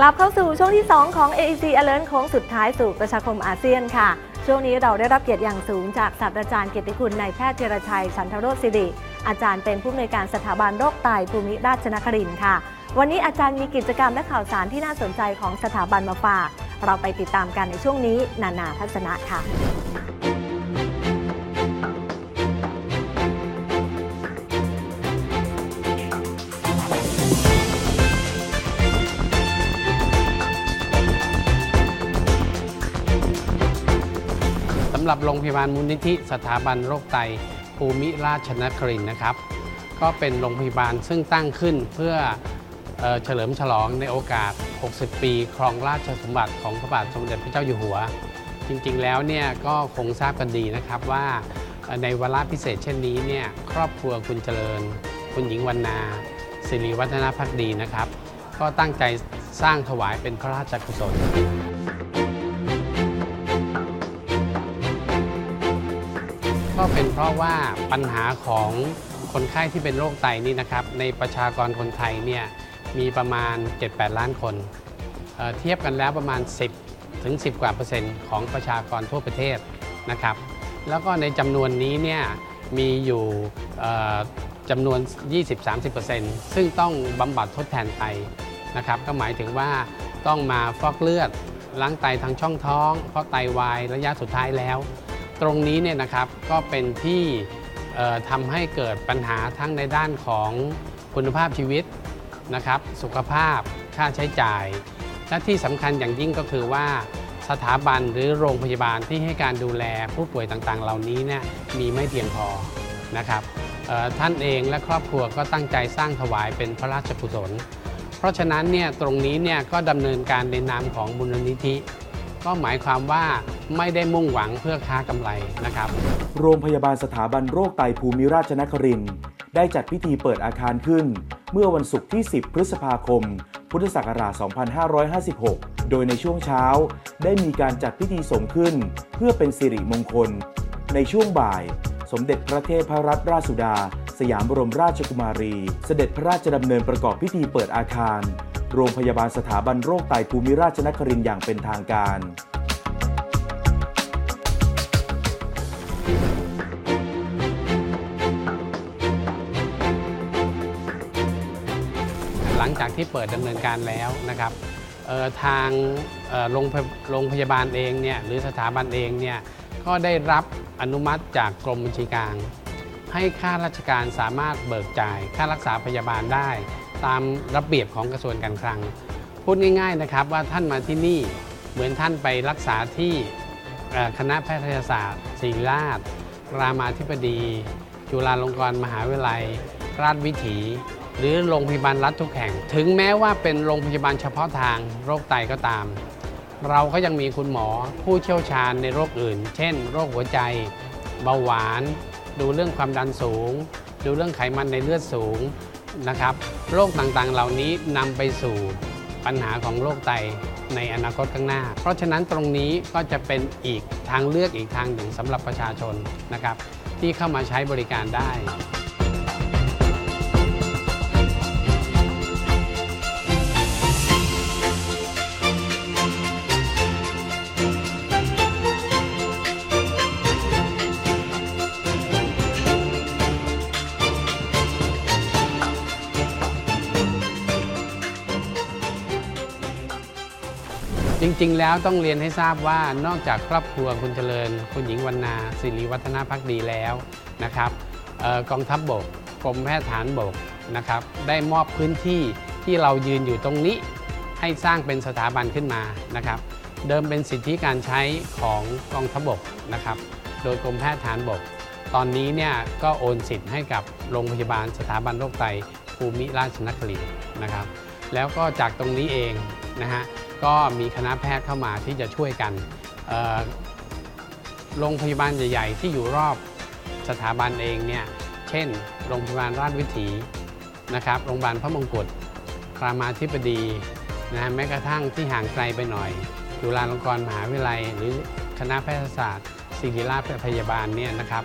กลับเข้าสู่ช่วงที่ 2 ของ AEC Alert โค้งสุดท้ายสู่ประชาคมอาเซียนค่ะ ช่วงนี้เราได้รับเกียรติอย่างสูงจากศาสตราจารย์เกียรติคุณนายแพทย์เจรชัยฉันทโรจน์สิริ อาจารย์เป็นผู้อำนวยการสถาบันโรคไตภูมิราชนครินทร์ค่ะ วันนี้อาจารย์มีกิจกรรมและข่าวสารที่น่าสนใจของสถาบันมาฝาก เราไปติดตามกันในช่วงนี้ นานาทัศนะค่ะ หรับโรงพยาบาลมูลนิธิสถาบันโรคไตภูมิราชนครินนะครับ ก็เป็นโรงพยาบาลซึ่งตั้งขึ้นเพื่อเฉลิมฉลองในโอกาส 60 ปีครองราชสมบัติของพระบาทสมเด็จพระเจ้าอยู่หัว จริงๆ แล้วเนี่ยก็คงทราบกันดีนะครับว่าในวาระพิเศษเช่นนี้เนี่ยครอบครัวคุณเจริญ คุณหญิงวรรณาสิริวัฒนพักดีนะครับ ก็ตั้งใจสร้างถวายเป็นพระราชกุศล เป็นเพราะว่าปัญหาของคนไข้ที่เป็นโรคไตนี่นะครับ ในประชากรคนไทยเนี่ยมีประมาณ 7-8 ล้านคนเเทียบกันแล้วประมาณ 10 ถึง 10 กว่าเปอร์เซ็นต์ของประชากรทั่วประเทศนะครับ แล้วก็ในจำนวนนี้เนี่ยมีอยู่เอ่อจำนวน 20-30%ซึ่งต้องบำบัดทดแทนไตนะครับ ก็หมายถึงว่าต้องมาฟอกเลือดล้างไตทางช่องท้อง เพราะไตวายระยะสุดท้ายแล้ว ตรงนี้เนี่ยนะครับก็เป็นที่ทำให้เกิดปัญหาทั้งในด้านของคุณภาพชีวิตนะครับสุขภาพค่าใช้จ่าย และที่สำคัญอย่างยิ่งก็คือว่าสถาบันหรือโรงพยาบาลที่ให้การดูแลผู้ป่วยต่างๆ เหล่านี้เนี่ยมีไม่เพียงพอนะครับท่านเองและครอบครัวก็ตั้งใจสร้างถวายเป็นพระราชกุศล เพราะฉะนั้นเนี่ยตรงนี้เนี่ยก็ดำเนินการในนามของมูลนิธิ ก็หมายความว่า ไม่ได้มุ่งหวังเพื่อค้ากำไรนะครับ โรงพยาบาลสถาบันโรคไตภูมิราชนครินได้จัดพิธีเปิดอาคารขึ้น เมื่อวันศุกร์ที่ 10 พฤษภาคม พุทธศักราช 2556 โดยในช่วงเช้าได้มีการจัดพิธีสงขึ้น เพื่อเป็นสิริมงคล ในช่วงบ่าย สมเด็จพระเทพรัตนราชสุดา สยามบรมราชกุมารี เสด็จพระราชดำเนินประกอบพิธีเปิดอาคาร โรงพยาบาลสถาบันโรคไตภูมิราชนครินอย่างเป็นทางการ จากที่เปิดดำเนินการแล้วนะครับทางโรงพยาบาลเองเนี่ยหรือสถาบันเองเนี่ยก็ได้รับอนุมัติจากกรมบัญชีกลาง ให้ค่าราชการสามารถเบิกจ่าย ค่ารักษาพยาบาลได้ ตามระเบียบของกระทรวงการคลัง พูดง่ายๆนะครับว่าท่านมาที่นี่เหมือนท่านไปรักษาที่คณะแพทยศาสตร์ศิริราช รามาธิบดี จุฬาลงกรณ์มหาวิทยาลัย ราชวิถี หรือโรงพยาบาลรัฐทุกแห่ง ถึงแม้ว่าเป็นโรงพยาบาลเฉพาะทางโรคไตก็ตาม เราก็ยังมีคุณหมอผู้เชี่ยวชาญในโรคอื่น เช่น โรคหัวใจ เบาหวาน ดูเรื่องความดันสูง ดูเรื่องไขมันในเลือดสูงนะครับ โรคต่างๆเหล่านี้นำไปสู่ปัญหาของโรคไตในอนาคตข้างหน้า เพราะฉะนั้นตรงนี้ก็จะเป็นอีกทางเลือกอีกทางหนึ่งสำหรับประชาชนนะครับ ที่เข้ามาใช้บริการได้ จริง ๆ แล้วต้องเรียนให้ทราบว่านอกจากครอบครัวคุณเจริญ คุณหญิงวรรณาสิริวัฒนาพักดีแล้วนะครับออกองทัพบบกกรมแพทย์ฐานบกนะครับได้มอบพื้นที่ที่เรายืนอยู่ตรงนี้ ให้สร้างเป็นสถาบันขึ้นมานะครับเดิมเป็นสิทธิการใช้ของกองทัพบกนะครับโดยกรมแพทย์ฐานบก ตอนนี้เนี่ยก็โอนสิทธิ์ให้กับโรงพยาบาลสถาบันโรคไตภูมิราชนครินนะครับแล้วก็จากตรงนี้เองนะฮะ ก็มีคณะแพทย์เข้ามาที่จะช่วยกันโรงพยาบาลใหญ่ ๆ ที่อยู่รอบสถาบันเองเนี่ยเช่น โรงพยาบาลราชวิถีนะครับโรงพยาบาลพระมงกุฎรามาธิบดีนะฮะแม้กระทั่งที่ห่างไกลไปหน่อย จุฬาลงกรณ์มหาวิทยาลัย หรือคณะแพทยศาสตร์ศิริราชพยาบาลเนี่ยนะครับ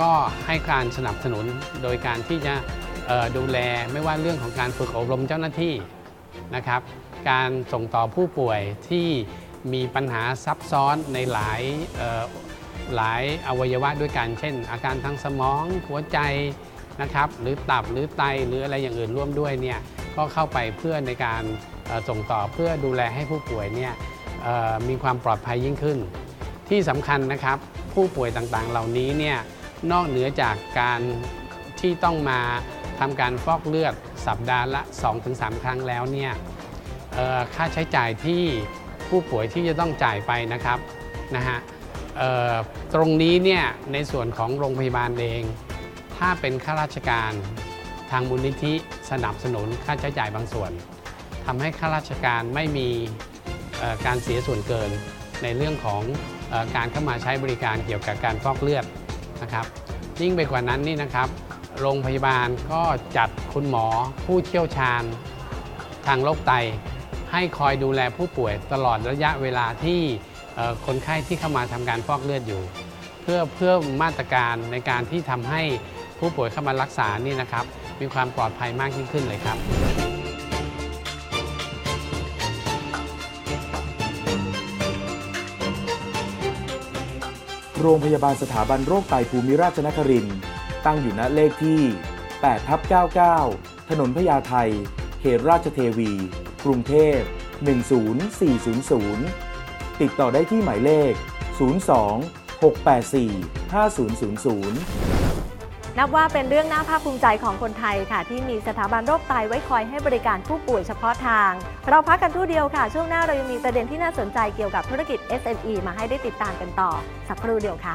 ก็ให้การสนับสนุนโดยการที่จะดูแลไม่ว่าเรื่องของการฝึกอบรมเจ้าหน้าที่นะครับ การส่งต่อผู้ป่วยที่มีปัญหาซับซ้อนในหลายหลายอวัยวะด้วยกัน เช่น อาการทางสมองหัวใจนะครับหรือตับหรือไตหรืออะไรอย่างอื่นร่วมด้วยเนี่ยก็เข้าไปเพื่อในการส่งต่อเพื่อดูแลให้ผู้ป่วยเนี่ยมีความปลอดภัยยิ่งขึ้น ที่สำคัญนะครับผู้ป่วยต่างๆ เหล่านี้เนี่ยนอกเหนือจากการที่ต้องมาทำการฟอกเลือดสัปดาห์ละ 2-3 ครั้งแล้วเนี่ย ค่าใช้จ่ายที่ผู้ป่วยที่จะต้องจ่ายไปนะครับนะฮะตรงนี้เนี่ยในส่วนของโรงพยาบาลเอง ถ้าเป็นข้าราชการทางมูลนิธิสนับสนุนค่าใช้จ่ายบางส่วนทำให้ข้าราชการไม่มีการเสียส่วนเกินในเรื่องของออการเข้ามาใช้บริการเกี่ยวกับการฟอกเลือดนะครับยิ่งไปกว่านั้นนี่นะครับ โรงพยาบาลก็จัดคุณหมอผู้เชี่ยวชาญทางโรคไต ให้คอยดูแลผู้ป่วยตลอดระยะเวลาที่คนไข้ที่เข้ามาทำการฟอกเลือดอยู่ เพื่อเพื่อมาตรการในการที่ทำให้ผู้ป่วยเข้ามารักษานี่นะครับ มีความปลอดภัยมากยิ่งขึ้นเลยครับโรงพยาบาลสถาบันโรคไตภูมิราชนครินตั้งอยู่ณเลขที่8ทับ99 ถนนพญาไทเขตราชเทวี กรุงเทพ 10400 ติดต่อได้ที่หมายเลข 02 684 5000นับว่าเป็นเรื่องน่าภาคภูมิใจของคนไทยค่ะ ที่มีสถาบันโรคไตไว้คอยให้บริการผู้ป่วยเฉพาะทาง เราพักกันครู่เดียวค่ะ ช่วงหน้าเรายังมีประเด็นที่น่าสนใจเกี่ยวกับธุรกิจ SME มาให้ได้ติดตามกันต่อ สักครู่เดียวค่ะ